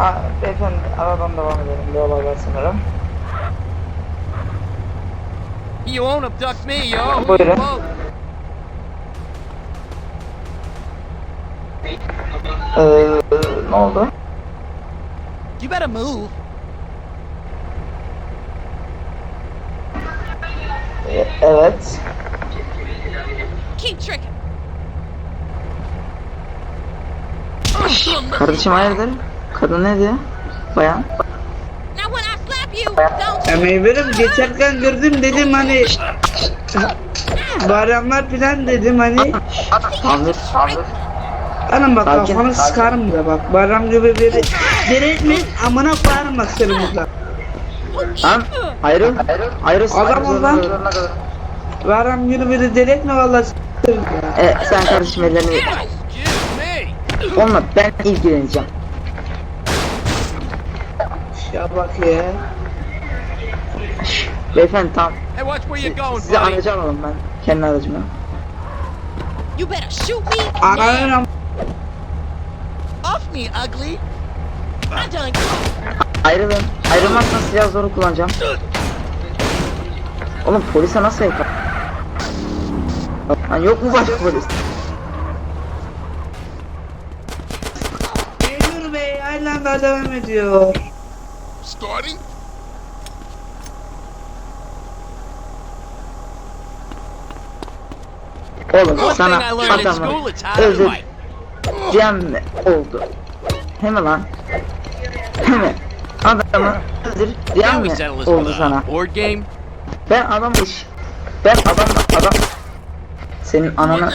Aa, beyefendi aradan devam edelim. Bir olay var sanırım. You won't abduct me, yo. Buyurun. Ee, ne oldu? You better move. Ee, evet. Keep tricking. Kardeşim hayırdır? Kadın ne diyor? Bayan. Ya meyverim geçerken gördüm dedim hani Bayramlar falan dedim hani Tamdır, tamdır. Hanım bak Sakin, kafanı sakin. sıkarım da bak bayram gibi biri Diretme amına koyarım bak seni burada Lan ayrıl. Ayrıl. Adam ol lan. Bayram günü biri diretme vallahi s**erim ya. E, sen kardeşim ellerini... Olma ben ilgileneceğim. Ya bak ya Beyefendi tamam. Hey, watch where you're going, Size buddy. aracı alalım ben. Kendi aracımı. You better shoot me. Ananın Off me, ugly. I done Ayrılın. Ayrılmazsan silah zoru kullanacağım. Oğlum polise nasıl yapar? Lan yok mu başka polis? Geliyor bey hala devam ediyor Starting? Oğlum One thing sana I learned in adamı school, it's how to özür mi oldu? Hemen lan. Hemen. Adamı özür diyen Now mi oldu sana? a board game. Ben adam iş. Ben adam adam. Senin ananı